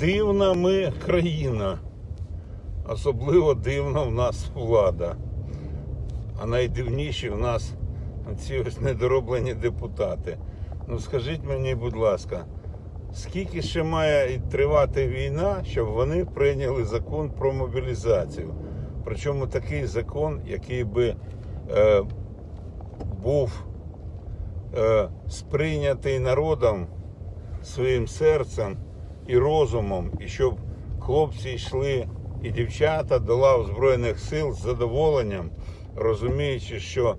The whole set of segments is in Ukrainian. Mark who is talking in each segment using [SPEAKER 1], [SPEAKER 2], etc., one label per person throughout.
[SPEAKER 1] Дивна ми країна. Особливо дивна в нас влада. А найдивніші в нас ці ось недороблені депутати. Ну скажіть мені, будь ласка, скільки ще має тривати війна, щоб вони прийняли закон про мобілізацію? Причому такий закон, який би е, був е, сприйнятий народом своїм серцем і розумом, і щоб хлопці йшли і дівчата до лав Збройних сил з задоволенням, розуміючи, що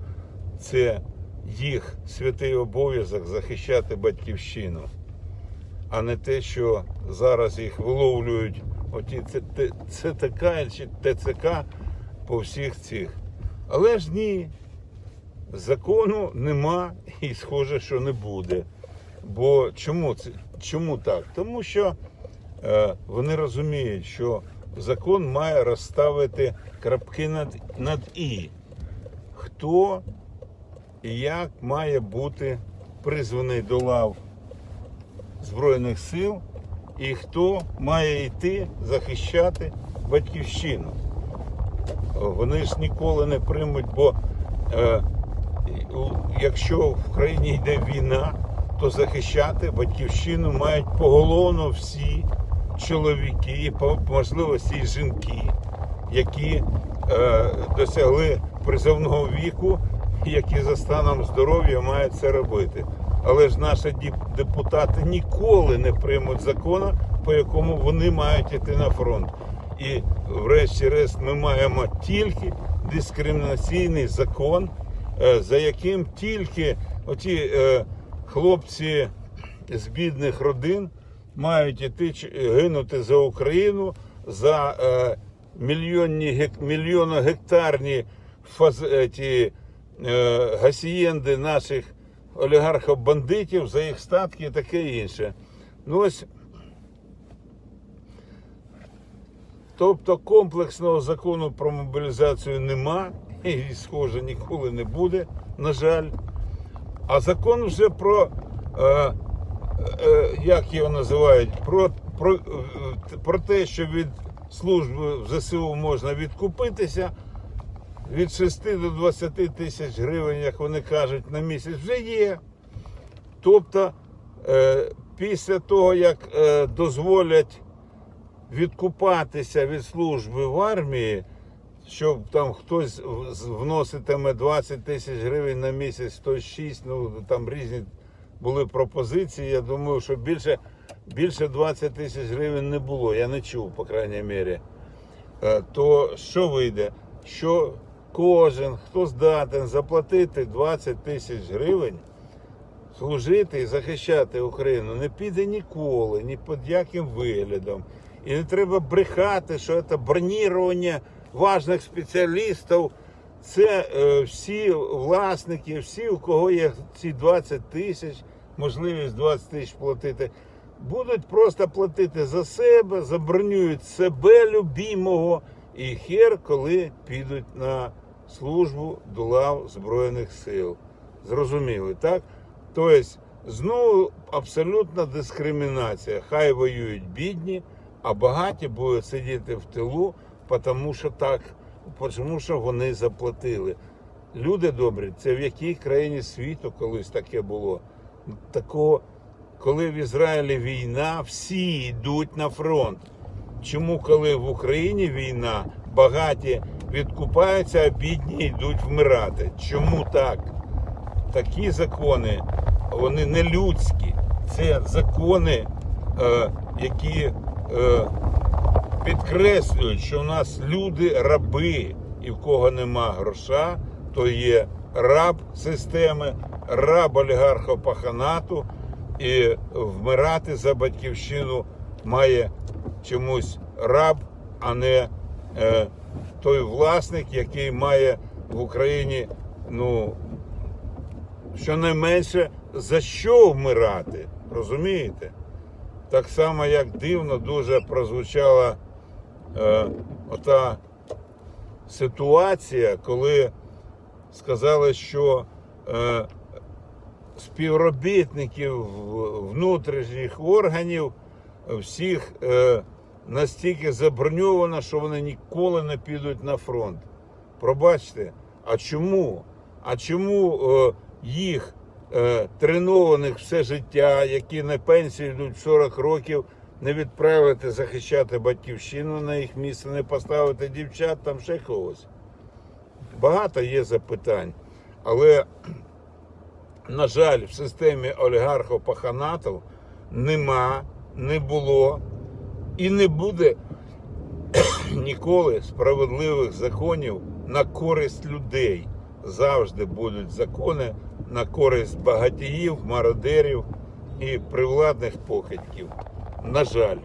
[SPEAKER 1] це їх святий обов'язок захищати батьківщину, а не те, що зараз їх виловлюють оті ЦТК чи ТЦК по всіх цих. Але ж ні, закону нема і схоже, що не буде. Бо чому це чому так? Тому що е, вони розуміють, що закон має розставити крапки над, над і. Хто і як має бути призваний до лав Збройних сил, і хто має йти захищати батьківщину. Вони ж ніколи не приймуть, бо е, якщо в країні йде війна, то захищати батьківщину мають поголовно всі чоловіки, і по можливості і жінки, які е, досягли призовного віку, які за станом здоров'я мають це робити. Але ж наші депутати ніколи не приймуть закону, по якому вони мають йти на фронт. І врешті-решт ми маємо тільки дискримінаційний закон, е, за яким тільки оті е, хлопці з бідних родин мають іти гинути за Україну за е, мільйонні гек, мільйоногектарні фаз, е, ті, е, гасієнди наших олігархів-бандитів за їх статки і таке інше. Ну ось Тобто комплексного закону про мобілізацію нема і, схоже, ніколи не буде, на жаль. А закон вже про, е, е, як його називають, про, про, е, про те, що від служби в ЗСУ можна відкупитися від 6 до 20 тисяч гривень, як вони кажуть, на місяць вже є. Тобто, е, після того, як е, дозволять відкупатися від служби в армії, щоб там хтось вноситиме 20 тисяч гривень на місяць, хтось 6, ну там різні були пропозиції. Я думаю, що більше, більше 20 тисяч гривень не було. Я не чув, по крайній мірі. Е, То що вийде? Що кожен, хто здатен заплатити 20 тисяч гривень, служити і захищати Україну не піде ніколи, ні під яким виглядом. І не треба брехати, що це бронірування важних спеціалістів. Це е, всі власники, всі, у кого є ці 20 тисяч, можливість 20 тисяч платити, будуть просто платити за себе, забронюють себе любімого і хер, коли підуть на службу до лав Збройних сил. Зрозуміли, так? Тобто, знову абсолютна дискримінація. Хай воюють бідні, а багаті будуть сидіти в тилу, тому що так, тому що вони заплатили. Люди добрі, це в якій країні світу колись таке було? Такого, коли в Ізраїлі війна, всі йдуть на фронт. Чому, коли в Україні війна, багаті відкупаються, а бідні йдуть вмирати? Чому так? такі закони, вони не людські. Це закони, е, які е, підкреслюють, що у нас люди раби, і в кого нема гроша, то є раб системи, раб олігархопаханату, і вмирати за батьківщину має чомусь раб, а не е, той власник, який має в Україні ну, щонайменше за що вмирати. Розумієте? Так само, як дивно дуже прозвучала е, ота ситуація, коли сказали, що е, співробітників внутрішніх органів всіх е, настільки заброньовано, що вони ніколи не підуть на фронт. Пробачте, а чому? А чому е, їх е, тренованих все життя, які на пенсію йдуть 40 років, не відправити захищати батьківщину на їх місце, не поставити дівчат, там ще когось? Багато є запитань, але, на жаль, в системі олігархов-паханатів нема, не було і не буде ніколи справедливих законів на користь людей. Завжди будуть закони на користь багатіїв, мародерів і привладних похитків. На жаль.